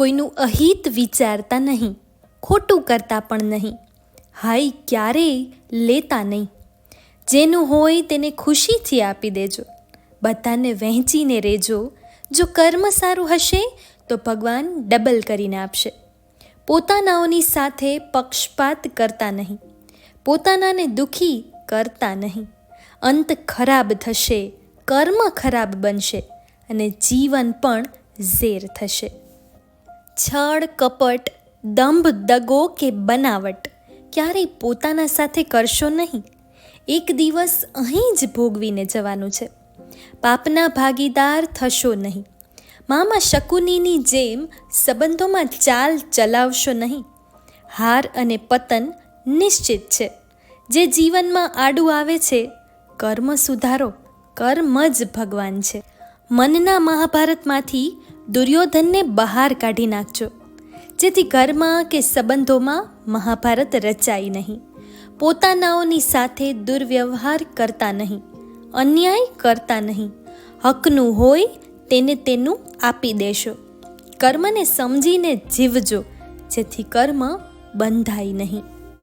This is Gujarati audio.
કોઈનું અહિત વિચારતા નહીં, ખોટું કરતા પણ નહીં, હાય ક્યારેય લેતા નહીં. જેનું હોય તેને ખુશીથી આપી દેજો, બધાને વહેંચીને રહેજો. જો કર્મ સારું હશે, તો ભગવાન ડબલ કરીને આપશે. પોતાનાઓની સાથે પક્ષપાત કરતા નહીં, પોતાનાને દુઃખી કરતા નહીં. અંત ખરાબ થશે, કર્મ ખરાબ બનશે, અને જીવન પણ ઝેર થશે. છળ કપટ, દંભ, દગો કે બનાવટ ક્યારેય પોતાના સાથે કરશો નહીં. એક દિવસ અહીં જ ભોગવીને જવાનું છે. પાપના ભાગીદાર થશો નહીં. મામા શકુનીની જેમ સંબંધોમાં ચાલ ચલાવશો નહીં. હાર અને પતન નિશ્ચિત છે. જે જીવનમાં આડું આવે છે, કર્મ સુધારો, કર્મ જ ભગવાન છે. મનના મહાભારતમાંથી દુર્યોધનને બહાર કાઢી નાખજો. જેથી ઘરમાં કે સંબંધોમાં મહાભારત રચાય નહીં. પોતાનાઓની સાથે દુર્વ્યવહાર કરતા નહીં. અન્યાય કરતા નહીં. હકનું હોય તેને તેનું આપી દેશો. કર્મને સમજીને જીવજો, જેથી કર્મ બંધાય નહીં.